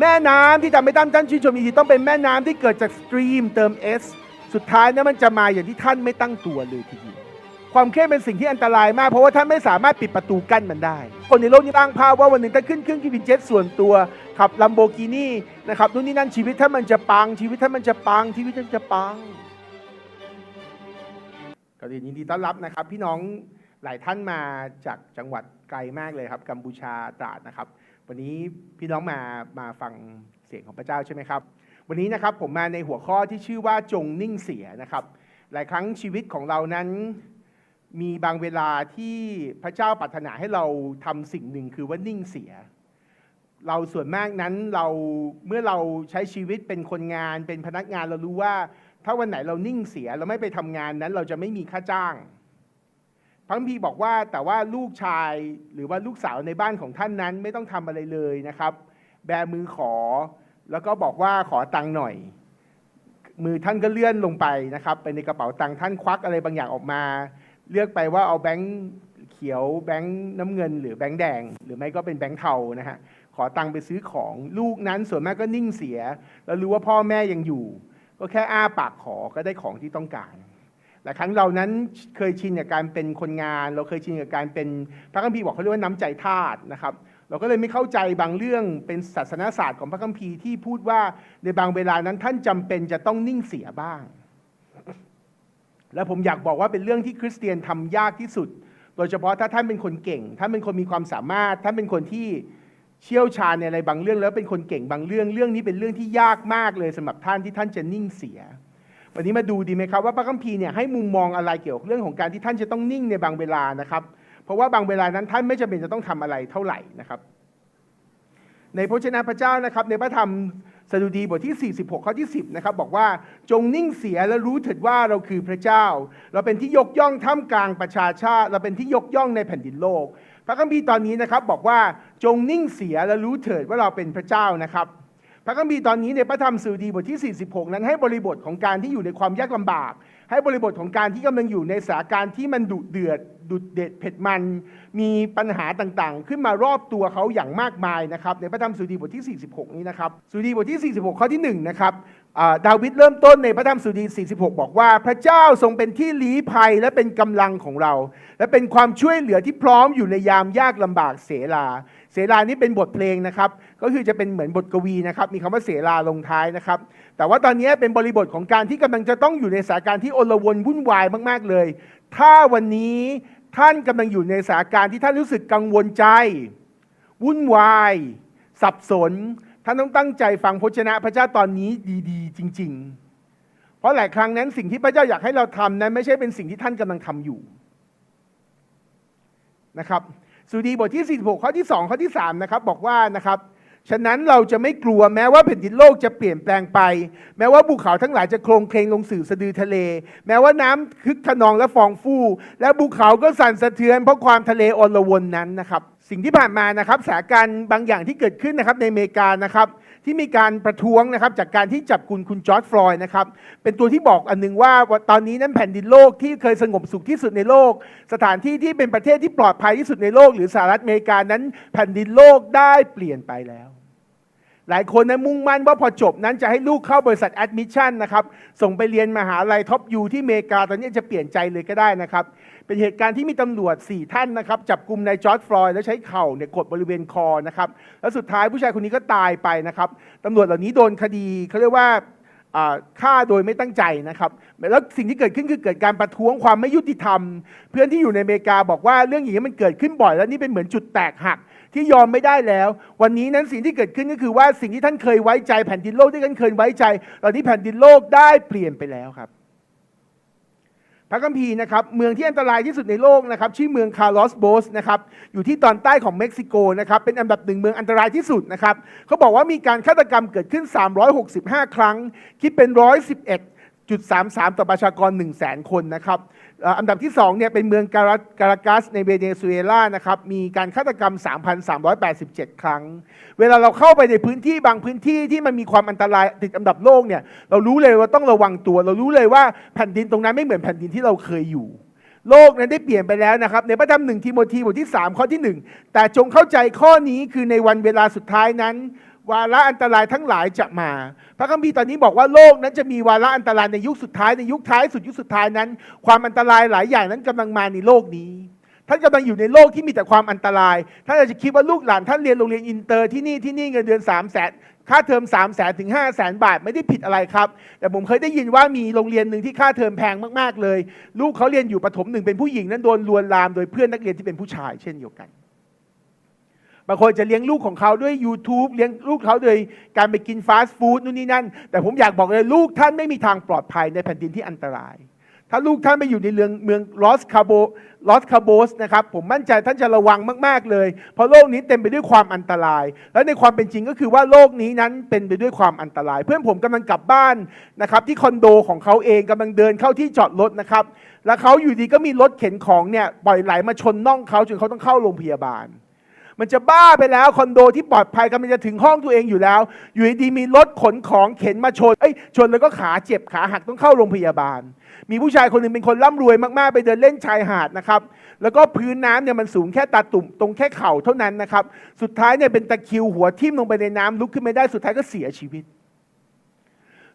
แม่น้ำที่ทำให้ท่านท่านชื่นชมยินดีต้องเป็นแม่น้ำที่เกิดจากสตรีมเติม S สุดท้ายนั้นมันจะมาอย่างที่ท่านไม่ตั้งตัวเลยทีเดียวความเครียดเป็นสิ่งที่อันตรายมาก เพราะว่าท่านไม่สามารถปิดประตูกั้นมันได้ คนในโลกนี้ตั้งภาพว่าวันหนึ่งถ้าขึ้นเครื่องบินเจ็ตส่วนตัวขับลัมโบกินี่นะครับนู่นนี่นั่นชีวิตท่านมันจะปังชีวิตท่านมันจะปังชีวิตท่านจะปังก็ยินดีต้อนรับนะครับ พี่น้องหลายท่านมาจากจังหวัดไกลมากเลยครับ กัมพูชาตราดนะครับ วันนี้พี่น้องมามาฟังเสียงของพระเจ้าใช่ไหมครับ วันนี้นะครับผมมาในหัวข้อที่ชื่อว่าจงนิ่งเสียนะครับ หลายครั้งชีวิตของเรานั้นมีบางเวลาที่พระเจ้าปรารถนาให้เราทำสิ่งหนึ่งคือว่านิ่งเสีย เราส่วนมากนั้นเราเมื่อเราใช้ชีวิตเป็นคนงานเป็นพนักงานเรารู้ว่า ถ้าวันไหนเรานิ่งเสียเราไม่ไปทำงานนั้นเราจะไม่มีค่าจ้าง พระคัมภีร์บอกว่าแต่ว่าลูกชายหรือว่าลูกสาวในบ้านของท่านนั้นไม่ต้องทำอะไรเลยนะครับ แบมือขอ แล้วก็บอกว่าขอตังค์หน่อย มือท่านก็เลื่อนลงไปนะครับ ไปในกระเป๋าตังค์ท่านควักอะไรบางอย่างออกมา เลือกไปว่าเอาแบงค์เขียวแบงค์น้ำเงิน หรือแบงค์แดง หรือไม่ก็เป็นแบงค์เทานะฮะขอตังค์ไปซื้อของลูกนั้นส่วนมากก็นิ่งเสีย แล้วรู้ว่าพ่อแม่ยังอยู่ ก็แค่อ้าปากขอก็ได้ของที่ต้องการ หลายครั้งเรานั้นเคยชินกับการเป็นคนงาน เราเคยชินกับการเป็นพระคัมภีร์บอกเขาเรียกว่าน้ำใจทาสนะครับ เราก็เลยไม่เข้าใจบางเรื่องเป็นศาสนาศาสตร์ของพระคัมภีร์ที่พูดว่าในบางเวลานั้นท่านจำเป็นจะต้องนิ่งเสียบ้าง และผมอยากบอกว่าเป็นเรื่องที่คริสเตียนทำยากที่สุด โดยเฉพาะถ้าท่านเป็นคนเก่งท่านเป็นคนมีความสามารถท่านเป็นคนที่เชี่ยวชาญในอะไรบางเรื่อง แล้วเป็นคนเก่งบางเรื่องเรื่องนี้เป็นเรื่องที่ยากมากเลยสำหรับท่านที่ท่านจะนิ่งเสีย วันนี้มาดูดีไหมครับว่าพระคัมภีร์เนี่ยให้มุมมองอะไรเกี่ยวกับเรื่องของการที่ท่านจะต้องนิ่งในบางเวลานะครับ เพราะว่าบางเวลานั้นท่านไม่จำเป็นจะต้องทำอะไรเท่าไหร่นะครับ ในพระเจ้าพระเจ้านะครับ ในพระธรรมสดุดีบทที่ 46 ข้อที่ 10 นะครับ บอกว่าจงนิ่งเสียและรู้เถิดว่าเราคือพระเจ้า เราเป็นที่ยกย่องท่ามกลางประชาชาติ เราเป็นที่ยกย่องในแผ่นดินโลก พระคัมภีร์ตอนนี้นะครับบอกว่าจงนิ่งเสียและรู้เถิดว่าเราเป็นพระเจ้านะครับ ระคัมภีร์ตอนนี้ในพระธรรมสือดีบทที่ 46 นั้นให้บริบทของการที่อยู่ในความยากลำบาก ให้บริบทของการที่กำลังอยู่ในสถานการณ์ที่มันดุเดือดดุเด็ดเผ็ดมัน มีปัญหาต่างๆ ขึ้นมารอบตัวเขาอย่างมากมายนะครับในพระธรรมสุดีบทที่ 46 นี้นะครับสุดีบทที่ 46 ข้อที่1นะครับ ดาวิดเริ่มต้นในพระธรรมสุดี 46 บอกว่า พระเจ้าทรงเป็นที่ลี้ภัยและเป็นกำลังของเรา และเป็นความช่วยเหลือที่พร้อมอยู่ในยามยากลำบากเสลา เสลานี่เป็นบทเพลงนะครับ ก็คือจะเป็นเหมือนบทกวีนะครับ มีคำว่าเสลาลงท้ายนะครับ แต่ว่าตอนนี้เป็นบริบทของการที่กำลังจะต้องอยู่ในสถานการณ์ที่โอลวนวุ่นวายมากๆเลย ถ้าวันนี้ท่านกำลังอยู่ในสถานการณ์ที่ท่านรู้สึกกังวลใจ วุ่นวาย สับสน ท่านต้องตั้งใจฟังพระชนะพระเจ้าตอนนี้ดี ๆ จริง ๆ เพราะหลายครั้งนั้นสิ่งที่พระเจ้าอยากให้เราทำนั้นไม่ใช่เป็นสิ่งที่ท่านกำลังทำอยู่นะครับสุดีบทที่46ข้อที่2ข้อที่3นะครับบอกว่านะครับ ฉะนั้นเราจะไม่กลัวแม้ว่าแผ่นดินโลกจะเปลี่ยนแปลงไป แม้ว่าภูเขาทั้งหลายจะโคลงเคลงลงสู่สะดือทะเล แม้ว่าน้ำคึกขนองและฟองฟู่และภูเขาก็สั่นสะเทือนเพราะความทะเลอลวนนั้นนะครับสิ่งที่ผ่านมานะครับสถานการณ์บางอย่างที่เกิดขึ้นนะครับในอเมริกานะครับที่มีการประท้วงนะครับจากการที่จับกุมคุณจอร์จฟลอยด์นะครับเป็นตัวที่บอกอันหนึงว่าตอนนี้นั้นแผ่นดินโลกที่เคยสงบสุขที่สุดในโลก สถานที่ที่เป็นประเทศที่ปลอดภัยที่สุดในโลก หรือสหรัฐอเมริกานั้น แผ่นดินโลกได้เปลี่ยนไปแล้ว หลายคนนั้นมุ่งมั่นว่าพอจบนั้นจะให้ลูกเข้าบริษัทแอดมิชชั่นนะครับ ส่งไปเรียนมหาลัยท็อปยูที่เมกา ตอนนี้จะเปลี่ยนใจเลยก็ได้นะครับ เป็นเหตุการณ์ที่มีตำรวจ 4 ท่านนะครับ จับกลุ่มนายจอร์จฟลอยด์แล้วใช้เข่าเนี่ยกดบริเวณคอนะครับ แล้วสุดท้ายผู้ชายคนนี้ก็ตายไปนะครับตำรวจเหล่านี้โดนคดีเขาเรียกว่าอ่าฆ่าโดยไม่ตั้งใจนะครับแล้วสิ่งที่เกิดขึ้นคือเกิดการประท้วงความไม่ยุติธรรม เพื่อนที่อยู่ในอเมริกาบอกว่าเรื่องอย่างนี้มันเกิดขึ้นบ่อย แล้วนี่เป็นเหมือนจุดแตกหัก ที่ยอมไม่ได้แล้ว วันนี้นั้นสิ่งที่เกิดขึ้นก็คือว่าสิ่งที่ท่านเคยไว้ใจแผ่นดินโลกที่ท่านเคยไว้ใจ ตอนนี้แผ่นดินโลกได้เปลี่ยนไปแล้วครับ พระคัมภีร์นะครับเมืองที่อันตรายที่สุดในโลกนะครับชื่อเมืองคาร์ลอสโบสนะครับอยู่ที่ตอนใต้ของเม็กซิโกนะครับเป็นอันดับหนึ่งเมืองอันตรายที่สุดนะครับเขาบอกว่ามีการฆาตกรรมเกิดขึ้น 365 ครั้ง คิดเป็น 111.33 ต่อประชากร 1 0 0 0 0แสนคนนะครับ อันดับที่ 2 เนี่ยเป็นเมืองการการากัสในเวเนซุเอลานะครับมีการฆาตกรรม 3,387 ครั้ง เวลาเราเข้าไปในพื้นที่บางพื้นที่ที่มันมีความอันตรายติดอันดับโลกเนี่ยเรารู้เลยว่าต้องระวังตัว เรารู้เลยว่าแผ่นดินตรงนั้นไม่เหมือนแผ่นดินที่เราเคยอยู่ โลกนั้นได้เปลี่ยนไปแล้วนะครับ ในพระธรรมหนึ่งทิโมธีบทที่ 3 ข้อที่ 1 แต่จงเข้าใจข้อนี้คือในวันเวลาสุดท้ายนั้น วาระอันตรายทั้งหลายจะมา พระคัมภีร์ตอนนี้บอกว่าโลกนั้นจะมีวาระอันตรายในยุคสุดท้ายในยุคท้ายสุดยุคสุดท้ายนั้น ความอันตรายหลายอย่างนั้นกำลังมาในโลกนี้ท่านกำลังอยู่ในโลกที่มีแต่ความอันตราย ท่านอาจจะคิดว่าลูกหลานท่านเรียนโรงเรียนอินเตอร์ที่นี่ที่นี่เงินเดือน3ามแสนค่าเทอม3ามแสนถึง5้าแสนบาทไม่ได้ผิดอะไรครับ แต่ผมเคยได้ยินว่ามีโรงเรียนหนึ่งที่ค่าเทอมแพงมากๆเลย ลูกเขาเรียนอยู่ประถมหนึ่งเป็นผู้หญิงนั้นโดนลวนลามโดยเพื่อนนักเรียนที่เป็นผู้ชายเช่นเดียวกัน บางคนจะเลี้ยงลูกของเขาด้วย YouTube เลี้ยงลูกเขาโดยการไปกินฟาสต์ฟู้ดนู่นนี่นั่น แต่ผมอยากบอกเลยลูกท่านไม่มีทางปลอดภัยในแผ่นดินที่อันตราย ถ้าลูกท่านไปอยู่ในเมืองเมืองลอสคาโบลอสคาโบสนะครับผมมั่นใจท่านจะระวังมาก ๆเลย เพราะโลกนี้เต็มไปด้วยความอันตราย และในความเป็นจริงก็คือว่าโลกนี้นั้นเป็นไปด้วยความอันตราย เพื่อนผมกำลังกลับบ้านนะครับที่คอนโดของเขาเองกำลังเดินเข้าที่จอดรถนะครับแล้วเขาอยู่ดีก็มีรถเข็นของเนี่ยปล่อยไหลมาชนน่องเขาจนเขาต้องเข้าโรงพยาบาล มันจะบ้าไปแล้วคอนโดที่ปลอดภัยกำลังจะถึงห้องตัวเองอยู่แล้ว อยู่ดีๆมีรถขนของเข็นมาชนเอ้ยชนแล้วก็ขาเจ็บขาหักต้องเข้าโรงพยาบาล มีผู้ชายคนหนึ่งเป็นคนร่ำรวยมากๆ ไปเดินเล่นชายหาดนะครับแล้วก็พื้นน้ำเนี่ยมันสูงแค่ตาตุ่มตรงแค่เข่าเท่านั้นนะครับสุดท้ายเนี่ยเป็นตะคิวหัวทิ่มลงไปในน้ำลุกขึ้นไม่ได้สุดท้ายก็เสียชีวิต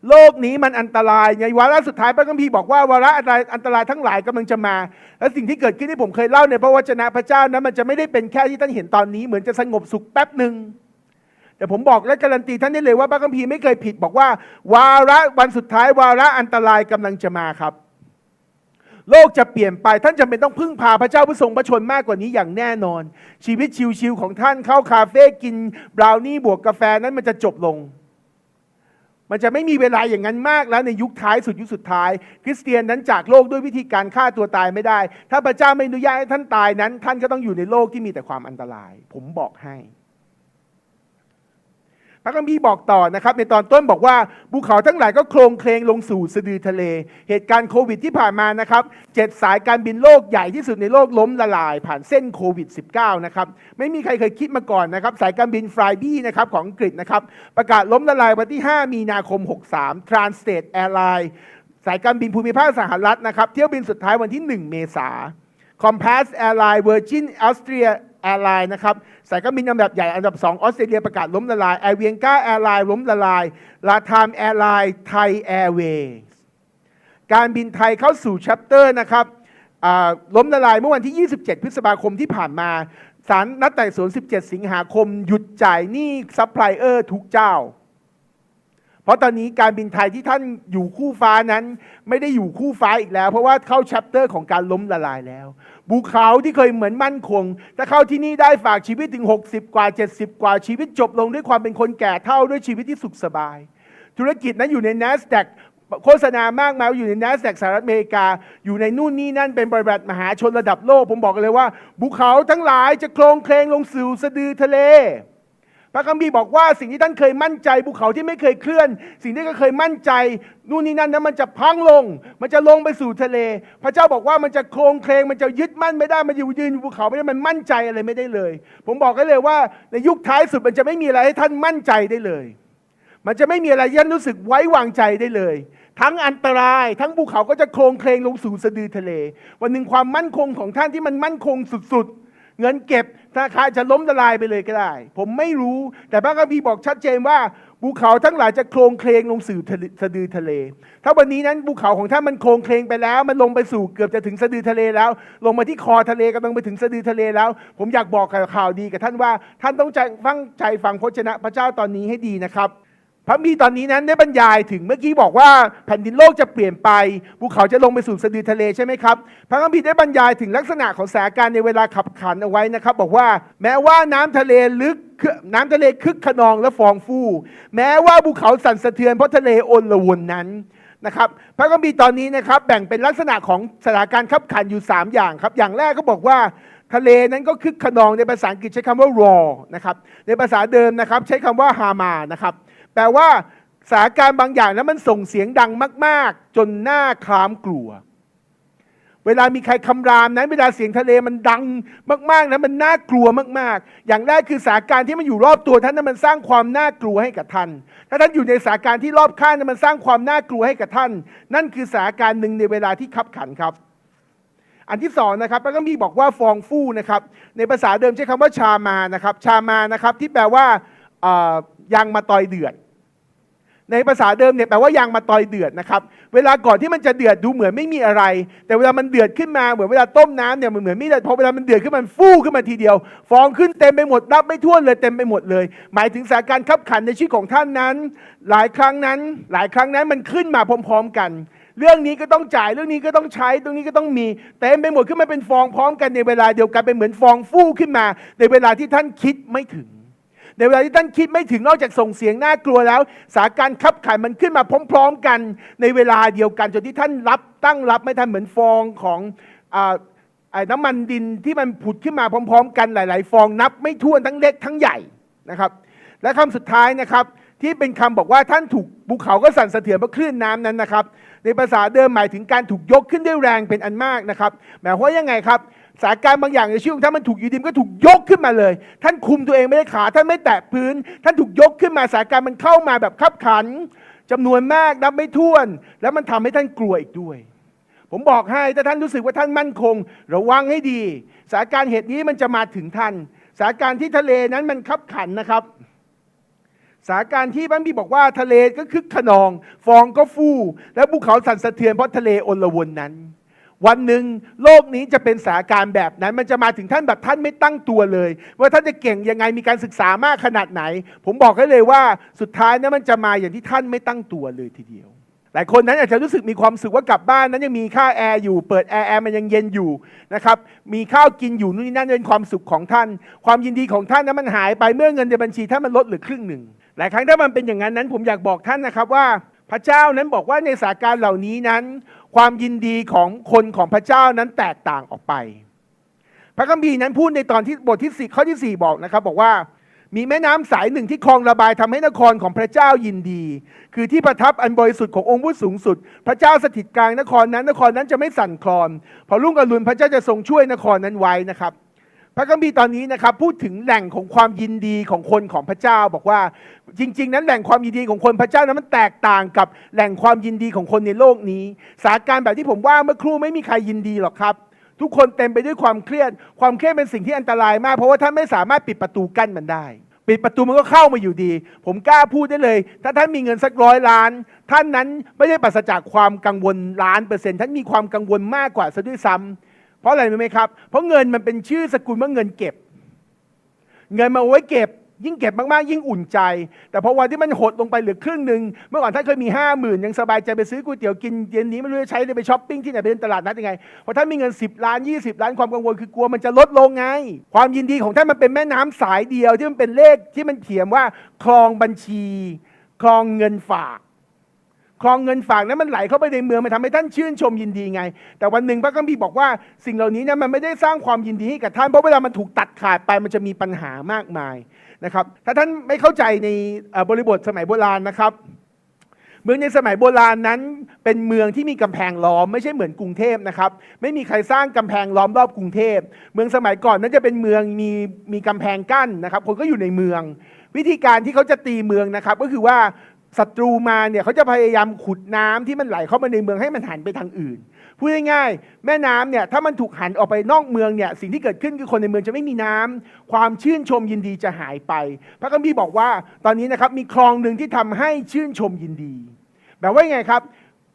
โลกนี้มันอันตรายไงวาระสุดท้ายพระคัมภีร์บอกว่าวาระอันตรายอันตรายทั้งหลายกำลังจะมา และสิ่งที่เกิดขึ้นที่ผมเคยเล่าในพระวจนะพระเจ้านั้นมันจะไม่ได้เป็นแค่ที่ท่านเห็นตอนนี้เหมือนจะสงบสุขแป๊บหนึ่งแต่ผมบอกและการันตีท่านได้เลยว่าพระคัมภีร์ไม่เคยผิดบอกว่า วาระวันสุดท้ายวาระอันตรายกำลังจะมาครับ โลกจะเปลี่ยนไปท่านจำเป็นต้องพึ่งพาพระเจ้าผู้ทรงพระชนมากกว่านี้อย่างแน่นอน ชีวิตชิวๆของท่านเข้าคาเฟ่กินบราวนี่บวกกาแฟนั้นมันจะจบลง มันจะไม่มีเวลาอย่างนั้นมากแล้วในยุคท้ายสุดยุคสุดท้าย คริสเตียนนั้นจากโลกด้วยวิธีการฆ่าตัวตายไม่ได้ ถ้าพระเจ้าไม่อนุญาตให้ท่านตายนั้น ท่านก็ต้องอยู่ในโลกที่มีแต่ความอันตราย ผมบอกให้ พระคัมภีร์บอกต่อนะครับ ในตอนต้นบอกว่าภูเขาทั้งหลายก็โคลงเคลงลงสู่สะดือทะเล เหตุการณ์โควิดที่ผ่านมานะครับเจ็ดสายการบินโลกใหญ่ที่สุดในโลกล้มละลาย ผ่านเส้นโควิด -19 นะครับไม่มีใครเคยคิดมาก่อนนะครับ สายการบินฟลายบี้นะครับของอังกฤษนะครับ ประกาศล้มละลายวันที่ 5 มีนาคม 63 Transstate Airline สายการบินภูมิภาคสหรัฐนะครับ เที่ยวบินสุดท้ายวันที่ 1 เมษา Compass Airline Virgin Austria Airline นะครับสายการบินอันดับใหญ่อันดับ 2 ออสเตรเลียประกาศล้มละลาย a v i a n c a Airline ล้มละลาย LATAM Airline Thai Airways การบินไทยเข้าสู่ chapter นะครับล้มละลายเมื่อวันที่ 27 พฤษภาคมที่ผ่านมาศาลนัดไต่สวน 17 สิงหาคม หยุดจ่ายหนี้ซัพพลายเออร์ทุกเจ้า เพราะตอนนี้การบินไทยที่ท่านอยู่คู่ฟ้านั้น ไม่ได้อยู่คู่ฟ้าอีกแล้ว เพราะว่าเข้าแชปเตอร์ของการล้มละลายแล้ว ภูเขาที่เคยเหมือนมั่นคงถ้าเข้าที่นี่ได้ฝากชีวิตถึง 60 กว่า 70 กว่าชีวิตจบลงด้วยความเป็นคนแก่เท่าด้วยชีวิตที่สุขสบาย ธุรกิจนั้นอยู่ใน NASDAQ โฆษณามากมายว่าอยู่ใน NASDAQ สหรัฐอเมริกา อยู่ในนู่นนี่นั่นเป็นบริษัทมหาชนระดับโลก ผมบอกเลยว่าภูเขาทั้งหลายจะโคลงเคลงลงสู่สะดือทะเล พระคัมภีร์บอกว่าสิ่งที่ท่านเคยมั่นใจภูเขาที่ไม่เคยเคลื่อน สิ่งที่ก็เคยมั่นใจนู่นนี่นั่นนั้นมันจะพังลง มันจะลงไปสู่ทะเล พระเจ้าบอกว่ามันจะโคลงเคลงมันจะยึดมั่นไม่ได้มันอยู่ยืนอยู่ภูเขาไม่ได้มันมั่นใจอะไรไม่ได้เลย ผมบอกให้เลยว่าในยุคท้ายสุดมันจะไม่มีอะไรให้ท่านมั่นใจได้เลย มันจะไม่มีอะไรที่ท่านรู้สึกไว้วางใจได้เลย ทั้งอันตราย ทั้งภูเขาก็จะโคลงเคลงลงสู่สะดือทะเล วันหนึ่งความมั่นคงของท่านที่มันมั่นคงสุดๆ เงินเก็บธนาคารจะล้มละลายไปเลยก็ได้ ผมไม่รู้แต่พระคัมภีร์บอกชัดเจนว่าภูเขาทั้งหลายจะโคลงเคลงลงสู่สะดือทะเล ถ้าวันนี้นั้นภูเขาของท่านมันโคลงเคลงไปแล้ว มันลงไปสู่เกือบจะถึงสะดือทะเลแล้ว ลงมาที่คอทะเลกำลังไปถึงสะดือทะเลแล้ว ผมอยากบอกข่าวดีกับท่านว่า ท่านต้องใจฟังใจฟังพระชนะพระเจ้าตอนนี้ให้ดีนะครับ พระมีตอนนี้นั้นได้บรรยายถึงเมื่อกี้บอกว่าแผ่นดินโลกจะเปลี่ยนไปภูเขาจะลงไปสู่สะดือทะเลใช่ไหมครับพระคัมภีร์ได้บรรยายถึงลักษณะของสถานการณ์ในเวลาขับขันเอาไว้นะครับ บอกว่าแม้ว่าน้ำทะเลลึกน้ำทะเลคึกขนองและฟองฟู แม้ว่าภูเขาสั่นสะเทือนเพราะทะเลโอนละวนนั้นนะครับพระคัมภีร์ตอนนี้นะครับแบ่งเป็นลักษณะของสถานการณ์ขับขันอยู่ 3 อย่างครับ อย่างแรกก็บอกว่าทะเลนั้นก็คึกขนองในภาษาอังกฤษใช้คำว่า raw นะครับในภาษาเดิมนะครับใช้คำว่า hama นะครับ แปลว่าสถานการณ์บางอย่างนั้นมันส่งเสียงดังมาก ๆ จนหน้าคลามกลัว เวลามีใครคำรามนั้นเวลาเสียงทะเลมันดังมาก ๆนะมันน่ากลัวมาก ๆ อย่างแรกคือสถานการณ์ที่มันอยู่รอบตัวท่านนั้นมันสร้างความน่ากลัวให้กับท่าน ถ้าท่านอยู่ในสถานการณ์ที่รอบข้างนั้นมันสร้างความน่ากลัวให้กับท่าน นั่นคือสถานการณ์หนึ่งในเวลาที่ขับขันครับ อันที่สองนะครับพระคัมภีร์บอกว่าฟองฟู่นะครับ ในภาษาเดิมใช้คำว่าชามานะครับ ชามานะครับที่แปลว่ายางมาตอยเดือด ในภาษาเดิมเนี่ยแปลว่ายางมาตอยเดือดนะครับ เวลาก่อนที่มันจะเดือดดูเหมือนไม่มีอะไร แต่เวลามันเดือดขึ้นมาเหมือนเวลาต้มน้ำเนี่ยมันเหมือนไม่ได้พอเวลามันเดือดขึ้นมันฟู่ขึ้นมาทีเดียว ฟองขึ้นเต็มไปหมดรับไม่ทั่วเลยเต็มไปหมดเลย หมายถึงสถานการณ์ขับขันในชีวิตของท่านนั้น หลายครั้งนั้น หลายครั้งนั้นมันขึ้นมาพร้อม ๆ กัน เรื่องนี้ก็ต้องจ่ายเรื่องนี้ก็ต้องใช้ตรงนี้ก็ต้องมีเต็มไปหมดขึ้นมาเป็นฟองพร้อมกันในเวลาเดียวกันเป็นเหมือนฟองฟู่ขึ้นมา ในเวลาที่ท่านคิดไม่ถึง ในเวลาที่ท่านคิดไม่ถึงนอกจากส่งเสียงน่ากลัวแล้ว สาการขับขันมันขึ้นมาพร้อม ๆ กันในเวลาเดียวกันจนที่ท่านรับตั้งรับไม่ทันเหมือนฟองของอาไอ้น้ำมันดินที่มันผุดขึ้นมาพร้อม ๆ กันหลาย ๆ ฟองนับไม่ถ้วนทั้งเล็กทั้งใหญ่นะครับ และคำสุดท้ายนะครับที่เป็นคำบอกว่าท่านถูกภูเขาก็สั่นสะเทือนเพราะคลื่นน้ำนั้นนะครับ ในภาษาเดิมหมายถึงการถูกยกขึ้นด้วยแรงเป็นอันมากนะครับหมายความว่ายังไงครับ สถานการณ์บางอย่างในชีวิตของท่านมันถูกอยูดีมนก็ถูกยกขึ้นมาเลย ท่านคุมตัวเองไม่ได้ขา ท่านไม่แตะพื้น ท่านถูกยกขึ้นมาสถานการณ์มันเข้ามาแบบขับขันจำนวนมากนับไม่ถ้วน แล้วมันทำให้ท่านกลัวอีกด้วย ผมบอกให้ถ้าท่านรู้สึกว่าท่านมั่นคง ระวังให้ดีสถานการณ์เหตุนี้มันจะมาถึงท่านสถานการณ์ที่ทะเลนั้นมันขับขันนะครับสถานการณ์ที่บ้านพี่บอกว่าทะเลก็คึกขนอง ฟองก็ฟู่และภูเขาสั่นสะเทือนเพราะทะเลโอลวนนั้น วันหนึ่งโลกนี้จะเป็นสถานการณ์แบบนั้น มันจะมาถึงท่านแบบท่านไม่ตั้งตัวเลย ว่าท่านจะเก่งยังไงมีการศึกษามากขนาดไหน ผมบอกให้เลยว่าสุดท้ายนั้นมันจะมาอย่างที่ท่านไม่ตั้งตัวเลยทีเดียว หลายคนนั้นอาจจะรู้สึกมีความสุขว่ากลับบ้านนั้นยังมีค่าแอร์อยู่เปิดแอร์แอร์มันยังเย็นอยู่นะครับมีข้าวกินอยู่นู่นนี่นั่นเป็นความสุขของท่าน ความยินดีของท่านนั้นมันหายไปเมื่อเงินในบัญชีท่านมันลดเหลือครึ่งหนึ่งหลายครั้งถ้ามันเป็นอย่างนั้นนั้น ผมอยากบอกท่านนะครับว่าพระเจ้านั้นบอกว่าในสถานการณ์เหล่านี้นั้น ความยินดีของคนของพระเจ้านั้นแตกต่างออกไป พระคัมภีร์นั้นพูดในตอนที่บทที่สี่ข้อที่สี่บอกนะครับ บอกว่ามีแม่น้ำสายหนึ่งที่คลองระบายทำให้นครของพระเจ้ายินดี คือที่ประทับอันบริสุทธิ์ขององค์ผู้สูงสุด พระเจ้าสถิตกลางนครนั้น นครนั้นจะไม่สั่นคลอน พอรุ่งอรุณพระเจ้าจะทรงช่วยนครนั้นไว้นะครับ พระคัมภีร์ตอนนี้นะครับพูดถึงแหล่งของความยินดีของคนของพระเจ้า บอกว่าจริง ๆ นั้นแหล่งความยินดีของคนพระเจ้านั้นมันแตกต่างกับแหล่งความยินดีของคนในโลกนี้ สถานการณ์แบบที่ผมว่าเมื่อครู่ไม่มีใครยินดีหรอกครับ ทุกคนเต็มไปด้วยความเครียด ความเครียดเป็นสิ่งที่อันตรายมากเพราะว่าท่านไม่สามารถปิดประตูกั้นมันได้ปิดประตูมันก็เข้ามาอยู่ดี ผมกล้าพูดได้เลย ถ้าท่านมีเงินสักร้อยล้าน ท่านนั้นไม่ได้ปราศจากความกังวลล้านเปอร์เซ็นต์ท่านมีความกังวลมากกว่าซะด้วยซ้ำ เพราะอะไรรู้ไหมครับ เพราะเงินมันเป็นชื่อสกุลว่าเงินเก็บ เงินมาไว้เก็บ ยิ่งเก็บมากๆ ยิ่งอุ่นใจ แต่พอวันที่มันหดลงไปเหลือครึ่งหนึ่งเมื่อก่อนท่านเคยมีห้าหมื่นยังสบายใจไปซื้อก๋วยเตี๋ยวกินเย็นนี้ไม่รู้จะใช้ไปช้อปปิ้งที่ไหนไปเดินตลาดนัดยังไงพอท่านมีเงิน 10 ล้าน 20 ล้านความกังวลคือกลัวมันจะลดลงไง ความยินดีของท่านมันเป็นแม่น้ำสายเดียวที่มันเป็นเลขที่มันเขียนว่าคลองบัญชี คลองเงินฝาก คลองเงินฝากนั้นมันไหลเข้าไปในเมืองมันทำให้ท่านชื่นชมยินดีไง แต่วันหนึ่งพระคัมภีร์บอกว่าสิ่งเหล่านี้เนี่ยมันไม่ได้สร้างความยินดีให้กับท่านเพราะเวลามันถูกตัดขาดไปมันจะมีปัญหามากมายนะครับถ้าท่านไม่เข้าใจในบริบทสมัยโบราณนะครับ เมืองในสมัยโบราณนั้น เป็นเมืองที่มีกำแพงล้อมไม่ใช่เหมือนกรุงเทพนะครับไม่มีใครสร้างกำแพงล้อมรอบกรุงเทพ เมืองสมัยก่อนนั้นจะเป็นเมืองมีมีกำแพงกั้นนะครับ คนก็อยู่ในเมือง วิธีการที่เขาจะตีเมืองนะครับ ก็คือว่า ศัตรูมาเนี่ยเขาจะพยายามขุดน้ำที่มันไหลเข้ามาในเมืองให้มันหันไปทางอื่นพูดง่ายๆแม่น้ำเนี่ยถ้ามันถูกหันออกไปนอกเมืองเนี่ยสิ่งที่เกิดขึ้นคือคนในเมืองจะไม่มีน้ำความชื่นชมยินดีจะหายไป พระคัมภีร์บอกว่าตอนนี้นะครับมีคลองหนึ่งที่ทำให้ชื่นชมยินดีแบบว่าไงครับ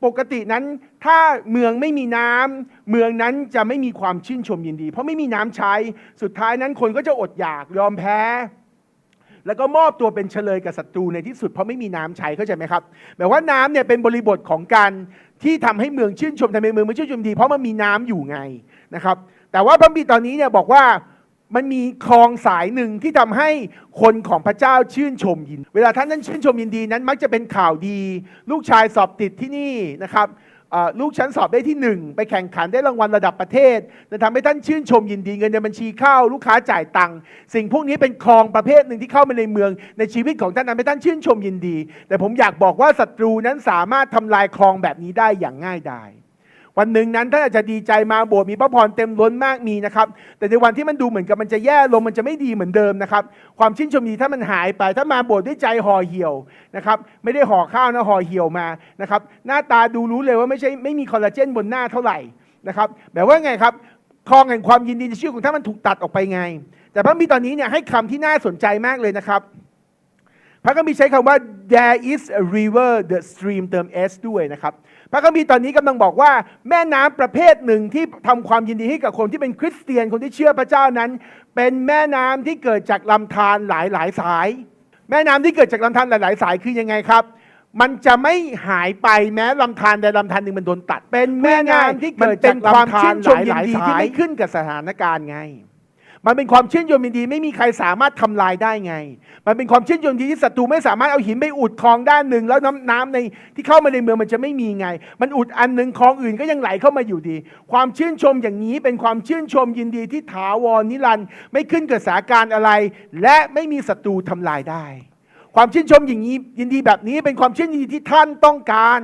ปกตินั้นถ้าเมืองไม่มีน้ำเมืองนั้นจะไม่มีความชื่นชมยินดี เพราะไม่มีน้ำใช้สุดท้ายนั้นคนก็จะอดอยากยอมแพ้ แล้วก็มอบตัวเป็นเฉลยกับศัตรูในที่สุดเพราะไม่มีน้ำใช้เข้าใจไหมครับแบบว่าน้ำเนี่ยเป็นบริบทของการที่ทำให้เมืองชื่นชมทำให้เมืองมันชื่นชมดี เพราะมันมีน้ำอยู่ไงนะครับ แต่ว่าพระบิดตอนนี้เนี่ยบอกว่ามันมีคลองสายหนึ่งที่ทำให้คนของพระเจ้าชื่นชมยิน เวลาท่านนั้นชื่นชมยินดีนั้น มักจะเป็นข่าวดี ลูกชายสอบติดที่นี่นะครับ ลูกฉันสอบได้ที่หนึ่งไปแข่งขันได้รางวัลระดับประเทศจะทำให้ท่านชื่นชมยินดีเงินในบัญชีเข้าลูกค้าจ่ายตังค์สิ่งพวกนี้เป็นคลองประเภทหนึ่งที่เข้ามาในเมืองในชีวิตของท่านทำให้ท่านชื่นชมยินดี แต่ผมอยากบอกว่าศัตรูนั้นสามารถทำลายคลองแบบนี้ได้อย่างง่ายดาย วันหนึ่งนั้นท่านอาจจะดีใจมาโบสถ์มีพระพรเต็มล้นมากมีนะครับ แต่ในวันที่มันดูเหมือนกับมันจะแย่ลงมันจะไม่ดีเหมือนเดิมนะครับ ความชื่นชมดีถ้ามันหายไป ถ้ามาโบสถ์ด้วยใจห่อเหี่ยวนะครับ ไม่ได้ห่อข้าวนะห่อเหี่ยวมานะครับ หน้าตาดูรู้เลยว่าไม่ใช่ไม่มีคอลลาเจนบนหน้าเท่าไหร่นะครับแบบว่าไงครับคลองแห่งความยินดีในชีวิตของท่านมันถูกตัดออกไปไง แต่พระมีตอนนี้เนี่ยให้คำที่น่าสนใจมากเลยนะครับพระคัมภีร์ใช้คำว่า there is a river the stream เติม s ด้วยนะครับ พระคัมภีร์ตอนนี้กำลังบอกว่าแม่น้ำประเภทหนึ่งที่ทำความยินดีให้กับคนที่เป็นคริสเตียนคนที่เชื่อพระเจ้านั้น เป็นแม่น้ำที่เกิดจากลำธารหลายหลายสาย แม่น้ำที่เกิดจากลำธารหลายๆสายคือยังไงครับ มันจะไม่หายไปแม้ลำธารใดลำธารหนึ่งมันโดนตัด เป็นแม่น้ำที่เกิดจากความชื่นชมยินดีที่ไม่ขึ้นกับสถานการณ์ไง มันเป็นความเชื่นชมยินดีไม่มีใครสามารถทำลายได้ไง มันเป็นความเชื่นชมยินดีที่ศัตรูไม่สามารถเอาหินไปอุดคลองด้านหนึ่ง แล้วน้ำน้ำในที่เข้ามาในเมืองมันจะไม่มีไง มันอุดอันหนึ่งคลองอื่นก็ยังไหลเข้ามาอยู่ดี ความชื่นชมอย่างนี้เป็นความชื่นชมยินดีที่ถาวรนิรันดร์ไม่ขึ้นเกับสาการอะไร และไม่มีศัตรูทำลายได้ ความชื่นชมอย่างนี้ยินดีแบบนี้เป็นความชื่นยินดีที่ท่านต้องการ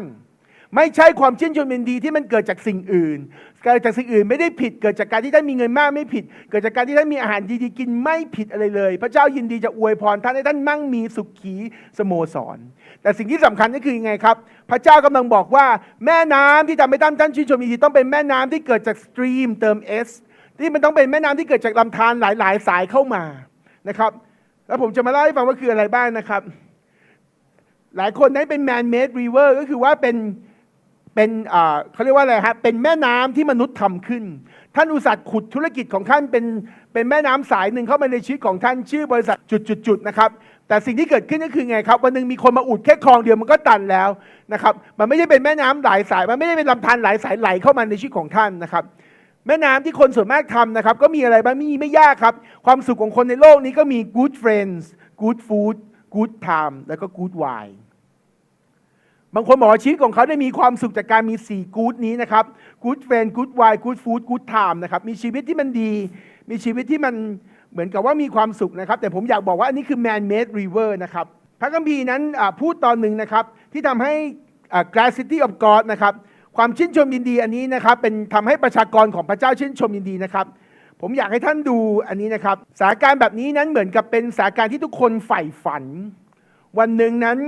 ไม่ใช่ความชื่นชมยินดีที่มันเกิดจากสิ่งอื่น เกิดจากสิ่งอื่นไม่ได้ผิด เกิดจากการที่ท่านมีเงินมากไม่ผิด เกิดจากการที่ท่านมีอาหารดีๆกินไม่ผิดอะไรเลย พระเจ้ายินดีจะอวยพรท่านให้ท่านมั่งมีสุขีสโมสร แต่สิ่งที่สำคัญก็คือยังไงครับ พระเจ้ากำลังบอกว่าแม่น้ำที่ทำให้ท่านท่านชื่นชมยินดีต้องเป็นแม่น้ำที่เกิดจากสตรีมเติม S ที่มันต้องเป็นแม่น้ำที่เกิดจากลำธารหลาย ๆ สายเข้ามานะครับ แล้วผมจะมาเล่าให้ฟังว่าคืออะไรบ้างนะครับ หลายคนนั้นเป็น man made river ก็คือว่าเป็น เป็นเขาเรียกว่าอะไรฮะเป็นแม่น้ำที่มนุษย์ทำขึ้น ท่านอุตส่าห์ขุดธุรกิจของท่านเป็นเป็นแม่น้ำสายหนึ่งเข้ามาในชีวิตของท่านชื่อบริษัทจุดๆนะครับแต่สิ่งที่เกิดขึ้นก็คือไงครับวันหนึ่งมีคนมาอุดแค่คลองเดียวมันก็ตันแล้วนะครับมันไม่ใช่เป็นแม่น้ำหลายสาย มันไม่ได้เป็นลำธารหลายสายไหลเข้ามาในชีวิตของท่านนะครับ แม่น้ำที่คนส่วนมากทำนะครับ ก็มีอะไรบ้างมีไม่ยากครับ ความสุขของคนในโลกนี้ก็มี good friends good food good time แล้วก็ good wine บางคนบอกว่าชีวิตของเขาได้มีความสุขจากการมี4 good นี้นะครับ good friend good wine good food good time นะครับมีชีวิตที่มันดี มีชีวิตที่มันเหมือนกับว่ามีความสุขนะครับ แต่ผมอยากบอกว่าอันนี้คือ man made river นะครับพระคัมภีร์นั้นพูดตอนหนึ่งนะครับที่ทำให้อ่า gravity of God นะครับความชื่นชมยินดีอันนี้นะครับเป็นทำให้ประชากรของพระเจ้าชื่นชมยินดีนะครับผมอยากให้ท่านดูอันนี้นะครับสถานการณ์แบบนี้นั้นเหมือนกับเป็นสถานการณ์ที่ทุกคนใฝ่ฝัน วันหนึ่งนั้น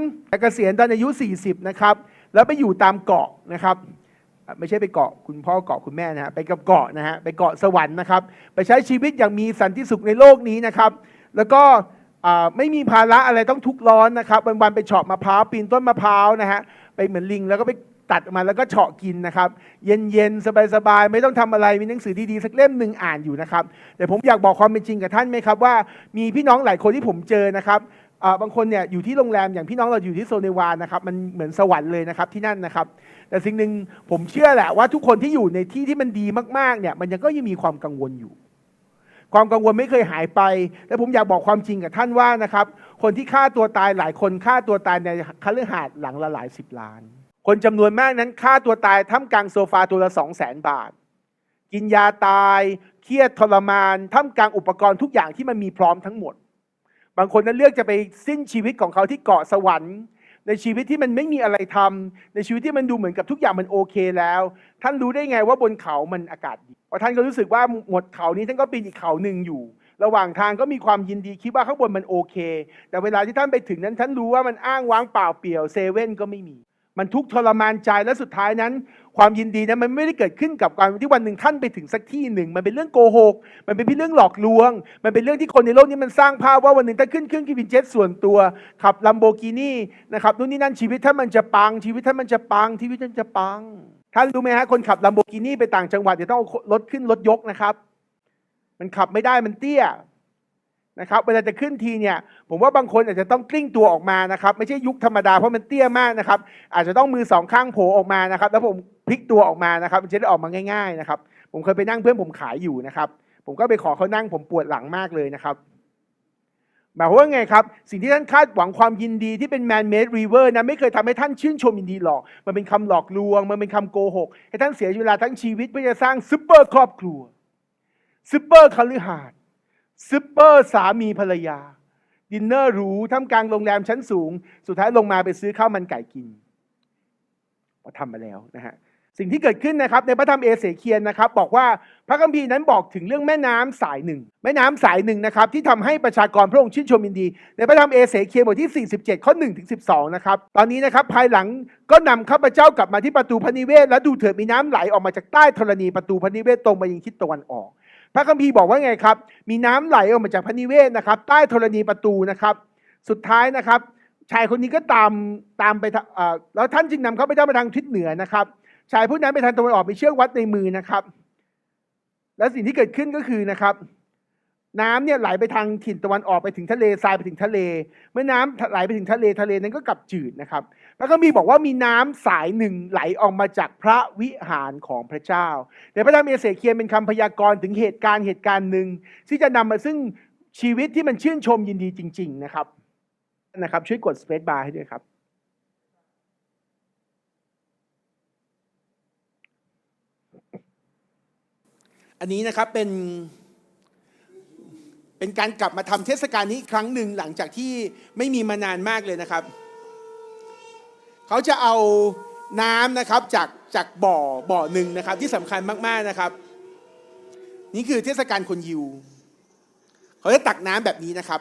เกษียณตอนอายุ 40 นะครับ แล้วไปอยู่ตามเกาะนะครับ ไม่ใช่ไปเกาะคุณพ่อเกาะคุณแม่นะฮะไปกับเกาะนะฮะไปเกาะสวรรค์นะครับ ไปใช้ชีวิตอย่างมีสันติสุขในโลกนี้นะครับ แล้วก็ไม่มีภาระอะไรต้องทุกข์ร้อนนะครับ วันๆไปเฉาะมะพร้าวปีนต้นมะพร้าวนะฮะไปเหมือนลิงแล้วก็ไปตัดออกมาแล้วก็เฉาะกินนะครับ เย็นๆ สบายๆ ไม่ต้องทำอะไรมีหนังสือดีๆ สักเล่มหนึ่งอ่านอยู่นะครับ แต่ผมอยากบอกความเป็นจริงกับท่านไหมครับว่า มีพี่น้องหลายคนที่ผมเจอนะครับ บางคนเนี่ยอยู่ที่โรงแรมอย่างพี่น้องเราอยู่ที่โซเนวานะครับมันเหมือนสวรรค์เลยนะครับที่นั่นนะครับ แต่สิ่งหนึ่งผมเชื่อแหละว่าทุกคนที่อยู่ในที่ที่มันดีมากๆเนี่ยมันยังก็ยังมีความกังวลอยู่ ความกังวลไม่เคยหายไป และผมอยากบอกความจริงกับท่านว่านะครับ คนที่ฆ่าตัวตายหลายคนฆ่าตัวตายในคฤหาสน์หลังละหลายสิบล้าน คนจำนวนมากนั้นฆ่าตัวตายท่ามกลางโซฟาตัวละสองแสนบาท กินยาตาย เครียดทรมานท่ามกลางอุปกรณ์ทุกอย่างที่มันมีพร้อมทั้งหมด บางคนนั้นเลือกจะไปสิ้นชีวิตของเขาที่เกาะสวรรค์ ในชีวิตที่มันไม่มีอะไรทำในชีวิตที่มันดูเหมือนกับทุกอย่างมันโอเคแล้ว ท่านรู้ได้ไงว่าบนเขามันอากาศดีเพราะท่านก็รู้สึกว่าหมดเขานี้ท่านก็ปีนอีกเขาหนึ่งอยู่ ระหว่างทางก็มีความยินดีคิดว่าข้างบนมันโอเค แต่เวลาที่ท่านไปถึงนั้นท่านรู้ว่ามันอ้างว้างเปล่าเปลี่ยวเซเว่นก็ไม่มี มันทุกข์ทรมานใจและสุดท้ายนั้น ความยินดีนั้นมันไม่ได้เกิดขึ้นกับการที่วันหนึ่งท่านไปถึงสักที่หนึ่ง มันเป็นเรื่องโกหก มันเป็นเรื่องหลอกลวง มันเป็นเรื่องที่คนในโลกนี้มันสร้างภาพว่าวันหนึ่งท่านขึ้นเครื่องบินเจ็ตส่วนตัวขับลัมโบกินีนะครับนู่นนี่นั่นชีวิตท่านมันจะปังชีวิตท่านมันจะปังชีวิตท่านจะปังท่านรู้ไหมฮะคนขับลัมโบกินีไปต่างจังหวัดเดี๋ยวต้องรถขึ้นรถยกนะครับ มันขับไม่ได้มันเตี้ย นะครับเวลาจะขึ้นทีเนี่ยผมว่าบางคนอาจจะต้องกลิ้งตัวออกมานะครับไม่ใช่ยุคธรรมดาเพราะมันเตี้ยมากนะครับอาจจะต้องมือสองข้างโผล่ออกมานะครับแล้วผมพลิกตัวออกมานะครับมันจะได้ออกมาง่ายๆนะครับผมเคยไปนั่งเพื่อนผมขายอยู่นะครับผมก็ไปขอเขานั่งผมปวดหลังมากเลยนะครับหมายความว่าไงครับ สิ่งที่ท่านคาดหวังความยินดีที่เป็น man made river นะไม่เคยทำให้ท่านชื่นชมยินดีหรอก มันเป็นคำหลอกลวง มันเป็นคำโกหก ให้ท่านเสียเวลาทั้งชีวิตเพื่อจะสร้างซุปเปอร์ครอบครัวซุปเปอร์คฤหาสน์ ซุปเปอร์สามีภรรยา ดินเนอร์หรูท่ามกลางโรงแรมชั้นสูง สุดท้ายลงมาไปซื้อข้าวมันไก่กินพอทำมาแล้วนะฮะสิ่งที่เกิดขึ้นนะครับในพระธรรมเอเสเคียนนะครับบอกว่าพระคัมภีร์นั้นบอกถึงเรื่องแม่น้ำสายหนึ่งแม่น้ำสายหนึ่งนะครับที่ทำให้ประชากรพระองค์ชื่นชมยินดี ในพระธรรมเอเสเคียนบทที่ 47 ข้อ1ถึง12 นะครับตอนนี้นะครับภายหลังก็นำข้าพเจ้ากลับมาที่ประตูพระนิเวศ และดูเถิดมีน้ำไหลออกมาจากใต้ธรณีประตูพระนิเวศตรงไปยังทิศตะวันออก พระคัมภีร์บอกว่าไงครับ มีน้ำไหลออกมาจากพระนิเวศนะครับ ใต้ธรณีประตูนะครับ สุดท้ายนะครับ ชายคนนี้ก็ตามตามไปแล้วท่านจึงนำเขาไปเจ้าไปทางทิศเหนือนะครับ ชายผู้นั้นไปทางตะวันออกมีเชือกวัดในมือนะครับ และสิ่งที่เกิดขึ้นก็คือนะครับน้ำเนี่ยไหลไปทางถิ่นตะวันออกไปถึงทะเลทรายไปถึงทะเล เมื่อน้ำไหลไปถึงทะเลทะเลนั้นก็กลับจืดนะครับ แล้วก็มีบอกว่ามีน้ำสายหนึ่งไหลออกมาจากพระวิหารของพระเจ้าในพระธรรมเอเสเคียนเป็นคำพยากรณ์ถึงเหตุการณ์เหตุการณ์หนึ่งที่จะนำมาซึ่งชีวิตที่มันชื่นชมยินดีจริง ๆ นะครับนะครับ ช่วยกด space bar ให้ด้วยครับ อันนี้นะครับเป็นเป็นการกลับมาทำเทศกาลนี้อีกครั้งหนึ่งหลังจากที่ไม่มีมานานมากเลยนะครับ เขาจะเอาน้ำนะครับจากจากบ่อบ่อหนึ่งนะครับ ที่สำคัญมากๆนะครับ นี่คือเทศกาลคนยิว เขาจะตักน้ำแบบนี้นะครับ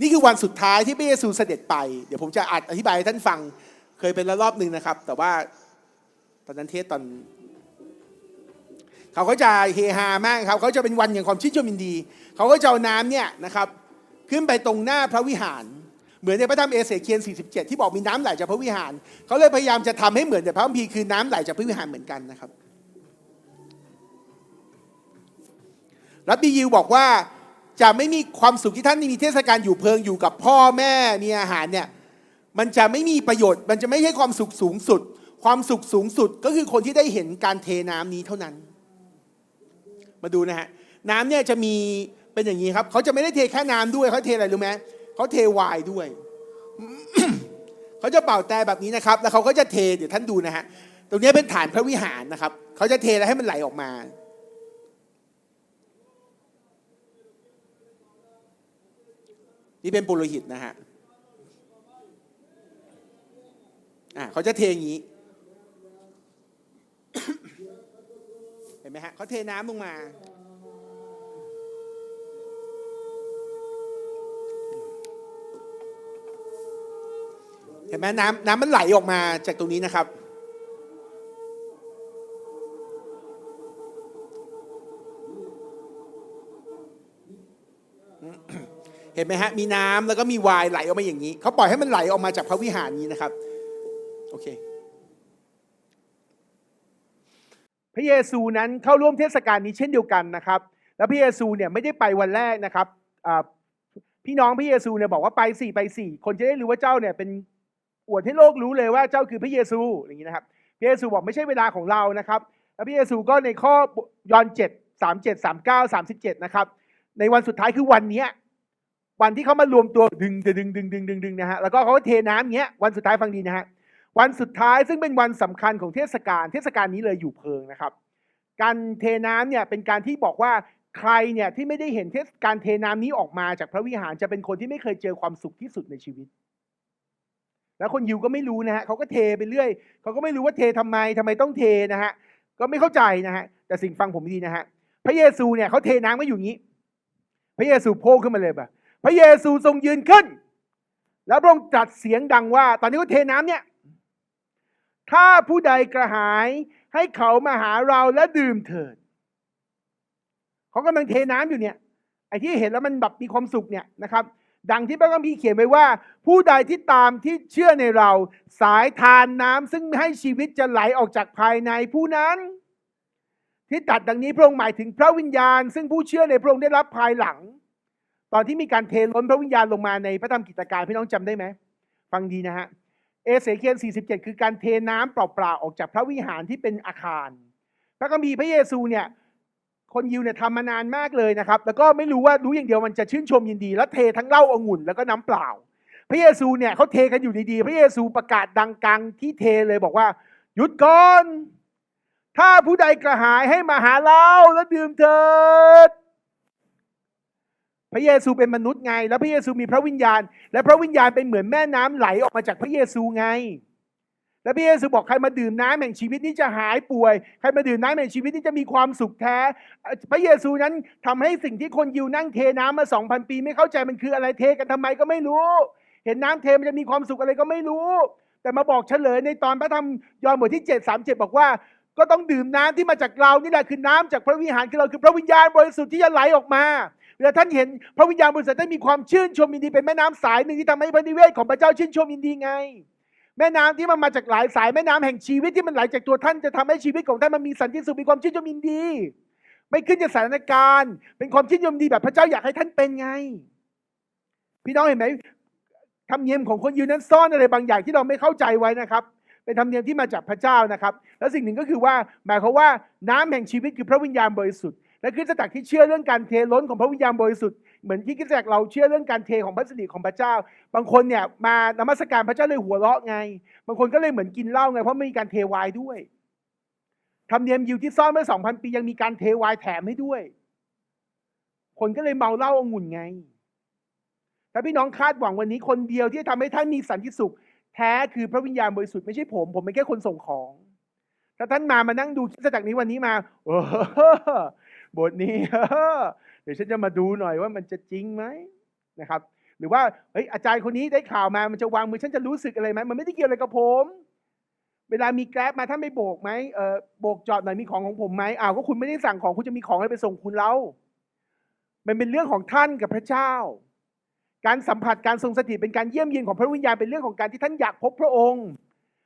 นี่คือวันสุดท้ายที่พระเยซูเสด็จไป เดี๋ยวผมจะอัดอธิบายให้ท่านฟังเคยเป็นละรอบหนึ่งนะครับ แต่ว่าตอนนั้นเทศตอน เขาก็จะเฮฮามากครับเขาจะเป็นวันแห่างความชื่นชมยินดี เขาก็จะเอาน้ำเนี่ยนะครับ ขึ้นไปตรงหน้าพระวิหาร เหมือนในพระธรรมเอเสเคียน 47 ที่บอกมีน้ำไหลจากพระวิหาร เขาเลยพยายามจะทำให้เหมือนในพระคัมภีร์คือน้ำไหลจากพระวิหารเหมือนกันนะครับรับบียิวบอกว่าจะไม่มีความสุขที่ท่านมีเทศกาลอยู่เพลิงอยู่กับพ่อแม่มีอาหารเนี่ยมันจะไม่มีประโยชน์ มันจะไม่ใช่ความสุขสูงสุด ความสุขสูงสุดก็คือคนที่ได้เห็นการเทน้ำนี้เท่านั้น มาดูนะฮะน้ำเนี่ยจะมีเป็นอย่างนี้ครับเขาจะไม่ได้เทแค่น้ำด้วยเขาเทอะไรรู้ไหม เขาเทไวน์ด้วย เขาจะเป่าแต่แบบนี้นะครับ แล้วเขาก็จะเทเดี๋ยวท่านดูนะฮะตรงนี้เป็นฐานพระวิหารนะครับ เขาจะเทแล้วให้มันไหลออกมานี่เป็นปุโรหิตนะฮะ อ่าเขาจะเทอย่างนี้ เห็นไหมฮะเขาเทน้ำลงมา เห็นไหมน้ำน้ำมันไหลออกมาจากตรงนี้นะครับ เห็นไหมฮะ มีน้ำแล้วก็มีวน์ไหลออกมาอย่างนี้ เขาปล่อยให้มันไหลออกมาจากพระวิหารนี้นะครับ โอเค พระเยซูนั้นเข้าร่วมเทศกาลนี้เช่นเดียวกันนะครับ แล้วพระเยซูเนี่ยไม่ได้ไปวันแรกนะครับพี่น้องพระเยซูเนี่ยบอกว่าไปสี่ไปสี่คนจะได้รู้ว่าเจ้าเนี่ยเป็น อวดให้โลกรู้เลยว่าเจ้าคือพระเยซูอย่างนี้นะครับพระเยซูบอกไม่ใช่เวลาของเรานะครับ แล้วพระเยซูก็ในข้อยอห์นเจ็ดสามเจ็ดสามเก้าสามสิบเจ็ดนะครับ ในวันสุดท้ายคือวันเนี้ยวันที่เขามารวมตัวดึงดึงดึงดึงดึงดึงนะฮะแล้วก็เขาก็เทน้ำเงี้ยวันสุดท้ายฟังดีนะฮะวันสุดท้ายซึ่งเป็นวันสำคัญของเทศกาลเทศกาลนี้เลยอยู่เพลิงนะครับ การเทน้ำเนี่ยเป็นการที่บอกว่าใครเนี่ยที่ไม่ได้เห็นเทศการเทน้ำนี้ออกมาจากพระวิหารจะเป็นคนที่ไม่เคยเจอความสุขที่สุดในชีวิต แล้วคนยิวก็ไม่รู้นะฮะเขาก็เทไปเรื่อยเขาก็ไม่รู้ว่าเททำไมทำไมต้องเทนะฮะก็ไม่เข้าใจนะฮะแต่สิ่งฟังผมดีนะฮะพระเยซูเนี่ยเขาเทน้ำไว้อยู่งี้ พระเยซูโผล่ขึ้นมาเลยแบบพระเยซูทรงยืนขึ้น แล้วพระองค์ตรัสเสียงดังว่า ตอนนี้เขาเทน้ำเนี่ยถ้าผู้ใดกระหายให้เขามาหาเราและดื่มเถิดเขากำลังเทน้ำอยู่เนี่ยไอ้ที่เห็นแล้วมันแบบมีความสุขเนี่ยนะครับ ดังที่พระคัมภีร์เขียนไว้ว่า ผู้ใดที่ตามที่เชื่อในเรา สายทานน้ำซึ่งให้ชีวิตจะไหลออกจากภายในผู้นั้น ที่ตัดดังนี้พระองค์หมายถึงพระวิญญาณ ซึ่งผู้เชื่อในพระองค์ได้รับภายหลัง ตอนที่มีการเทล้นพระวิญญาณลงมาในพระธรรมกิจการพี่น้องจำได้ไหมฟังดีนะฮะเอเสเคียน 47 คือการเทน้ำเปล่าๆออกจากพระวิหารที่เป็นอาคาร พระคัมภีร์พระเยซูเนี่ย คนยิวเนี่ยทำมานานมากเลยนะครับ แล้วก็ไม่รู้ว่ารู้อย่างเดียวมันจะชื่นชมยินดี แล้วเททั้งเหล้าองุ่นแล้วก็น้ำเปล่า พระเยซูเนี่ยเขาเทกันอยู่ดีๆ พระเยซูประกาศดังกลางที่เทเลยบอกว่า หยุดก่อน ถ้าผู้ใดกระหายให้มาหาเราแล้วดื่มเถิด พระเยซูเป็นมนุษย์ไง แล้วพระเยซูมีพระวิญญาณ และพระวิญญาณเป็นเหมือนแม่น้ำไหลออกมาจากพระเยซูไง แล้วพระเยซูบอกใครมาดื่มน้ำแห่งชีวิตนี้จะหายป่วย ใครมาดื่มน้ำแห่งชีวิตนี้จะมีความสุขแท้ พระเยซูนั้นทำให้สิ่งที่คนยิวนั่งเทน้ำมาสองพันปี ไม่เข้าใจมันคืออะไรเทกันทำไมก็ไม่รู้ เห็นน้ำเทมันจะมีความสุขอะไรก็ไม่รู้ แต่มาบอกเฉลยในตอนพระธรรมยอห์นบทที่7 3 7บอกว่า ก็ต้องดื่มน้ำที่มาจากเรานี่แหละคือน้ำจากพระวิหารคือเราคือพระวิญญาณบริสุทธิ์ที่จะไหลออกมาเวลาท่านเห็นพระวิญญาณบริสุทธิ์ท่านมีความชื่นชมยินดีเป็นแม่น้ำสายหนึ่งที่ทำให้พระนิเวศของพระเจ้าชื่นชมยินดีไง แม่น้ำที่มันมาจากหลายสายแม่น้ำแห่งชีวิตที่มันไหลจากตัวท่านจะทำให้ชีวิตของท่านมันมีสันติสุขมีความชื่นชมยินดี ไม่ขึ้นจากสถานการณ์ เป็นความชื่นชมยินดีแบบพระเจ้าอยากให้ท่านเป็นไง พี่น้องเห็นไหมธรรมเนียมของคนยิวนั้นซ่อนอะไรบางอย่างที่เราไม่เข้าใจไว้นะครับ เป็นธรรมเนียมที่มาจากพระเจ้านะครับ และสิ่งหนึ่งก็คือว่าหมายความว่าน้ำแห่งชีวิตคือพระวิญญาณบริสุทธิ์และคริสตจักรที่เชื่อเรื่องการเทล้นของพระวิญญาณบริสุทธิ์ เหมือนที่คริสตจักเราเชื่อเรื่องการเทของพระสิริของพระเจ้า บางคนเนี่ยมานมัสการพระเจ้าเลยหัวเราะไง บางคนก็เลยเหมือนกินเหล้าไงเพราะไม่มีการเทวายด้วยธรรมเนียมยิวที่ซ่อนเมื่อสองพันปียังมีการเทวายแถมให้ด้วย คนก็เลยเมาเหล้าองุ่นไงถ้าพี่น้องคาดหวังวันนี้คนเดียวที่จะทำให้ท่านมีสันติสุข แท้คือพระวิญญาณบริสุทธิ์ไม่ใช่ผม ผมเป็นแค่คนส่งของ ถ้าท่านมามานั่งดูคริสตจักนี้วันนี้มาโอ้โหบทนี้ เดี๋ยวฉันจะมาดูหน่อยว่ามันจะจริงไหมนะครับ หรือว่าเฮ้ยอาจารย์คนนี้ได้ข่าวมามันจะวางมือฉันจะรู้สึกอะไรไหมมันไม่ได้เกี่ยวอะไรกับผม เวลามีแกร็บมาท่านไม่โบกไหมเออโบกจอดหน่อยมีของของผมไหมอ้าวก็คุณไม่ได้สั่งของคุณจะมีของอะไรไปส่งคุณเรามันเป็นเรื่องของท่านกับพระเจ้า การสัมผัสการทรงสถิตเป็นการเยี่ยมเยียนของพระวิญญาณเป็นเรื่องของการที่ท่านอยากพบพระองค์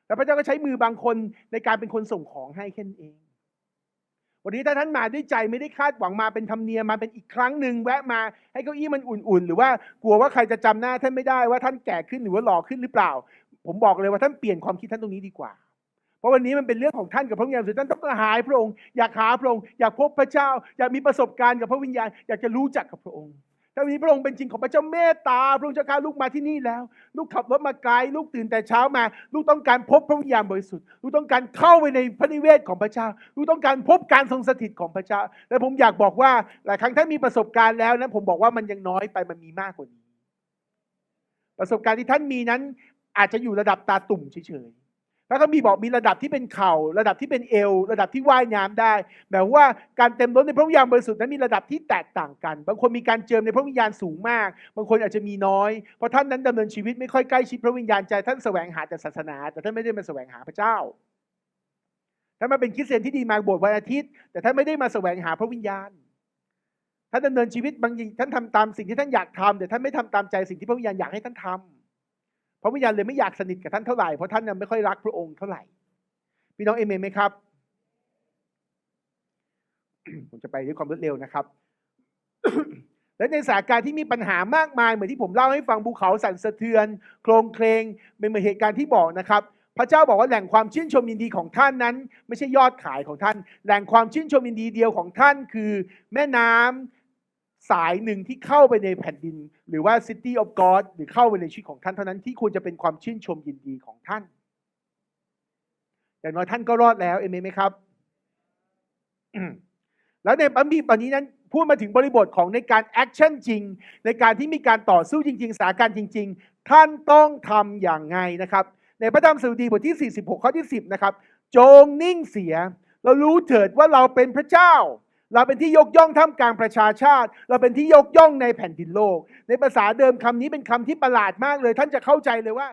และพระเจ้าก็ใช้มือบางคนในการเป็นคนส่งของให้แค่นั้นเอง วันนี้ถ้าท่านมาด้วยใจไม่ได้คาดหวังมาเป็นธรรมเนียมมาเป็นอีกครั้งหนึ่งแวะมาให้เก้าอี้มันอุ่นๆ หรือว่ากลัวว่าใครจะจำหน้าท่านไม่ได้ว่าท่านแก่ขึ้นหรือว่าหล่อขึ้นหรือเปล่า ผมบอกเลยว่าท่านเปลี่ยนความคิดท่านตรงนี้ดีกว่า เพราะวันนี้มันเป็นเรื่องของท่านกับพระวิญญาณสุดท่านต้องกระหายพระองค์อยากหาพระองค์อยากพบพระเจ้า อยากมีประสบการณ์กับพระวิญญาณอยากจะรู้จักกับพระองค์ ถ้าวันนี้พระองค์เป็นจริงของพระเจ้าเมตตาพระองค์เจ้าข้าลูกมาที่นี่แล้ว ลูกขับรถมาไกลลูกตื่นแต่เช้ามา ลูกต้องการพบพระวิญญาณบริสุทธิ์ลูกต้องการเข้าไปในพระนิเวศของพระเจ้า ลูกต้องการพบการทรงสถิตของพระเจ้า และผมอยากบอกว่าหลายครั้งท่ามีประสบการณ์แล้วนะผมบอกว่ามันยังน้อยไปมันมีมากกว่านี้ ประสบการณ์ที่ท่านมีนั้นอาจจะอยู่ระดับตาตุ่มเฉยๆ แล้วก็มีบอกมีระดับที่เป็นเข่า ระดับที่เป็นเอว ระดับที่ว่ายน้ำได้แบบว่าการเต็มล้นในพระวิญญาณบริสุทธิ์นั้นมีระดับที่แตกต่างกัน บางคนมีการเจิมในพระวิญญาณสูงมาก บางคนอาจจะมีน้อย เพราะท่านนั้นดำเนินชีวิตไม่ค่อยใกล้ชิดพระวิญญาณใจท่านแสวงหาแต่ศาสนา แต่ท่านไม่ได้มาแสวงหาพระเจ้าท่านมาเป็นคริสเตียนที่ดีมาโบสถ์วันอาทิตย์ แต่ท่านไม่ได้มาแสวงหาพระวิญญาณท่านดำเนินชีวิตบางอย่างท่านทำตามสิ่งที่ท่านอยากทำแต่ท่านไม่ทำตามใจสิ่งที่พระวิญญาณอยากให้ท่านทำ พระวิญญาณเลยไม่อยากสนิทกับท่านเท่าไหร่เพราะท่านยังไม่ค่อยรักพระองค์เท่าไหร่ พี่น้องเอเมนไหมครับ ผมจะไปด้วยความรวดเร็วนะครับ และในสถานการณ์ที่มีปัญหามากมายเหมือนที่ผมเล่าให้ฟังภูเขาสั่นสะเทือน โครงเคลงเป็นเหมือนเหตุการณ์ที่บอกนะครับพระเจ้าบอกว่าแหล่งความชื่นชมยินดีของท่านนั้น ไม่ใช่ยอดขายของท่าน แหล่งความชื่นชมยินดีเดียวของท่านคือ แม่น้ำ สายหนึ่งที่เข้าไปในแผ่นดิน หรือว่า City of God หรือเข้าไปในชีวิตของท่านเท่านั้นที่ควรจะเป็นความชื่นชมยินดีของท่าน อย่างน้อยท่านก็รอดแล้วเอเมนไหมครับ แล้วในบัมพีตอนนี้นั้นพูดมาถึงบริบทของในการแอคชั่นจริง ในการที่มีการต่อสู้จริง ๆสถานการณ์จริง ๆ ท่านต้องทำอย่างไงนะครับ ในพระธรรมสดุดีบทที่ 46 ข้อที่ 10 นะครับ จงนิ่งเสีย เรารู้เถิดว่าเราเป็นพระเจ้า เราเป็นที่ยกย่องท่ามกลางประชาชาติ เราเป็นที่ยกย่องในแผ่นดินโลก ในภาษาเดิมคำนี้เป็นคำที่ประหลาดมากเลย ท่านจะเข้าใจเลยว่า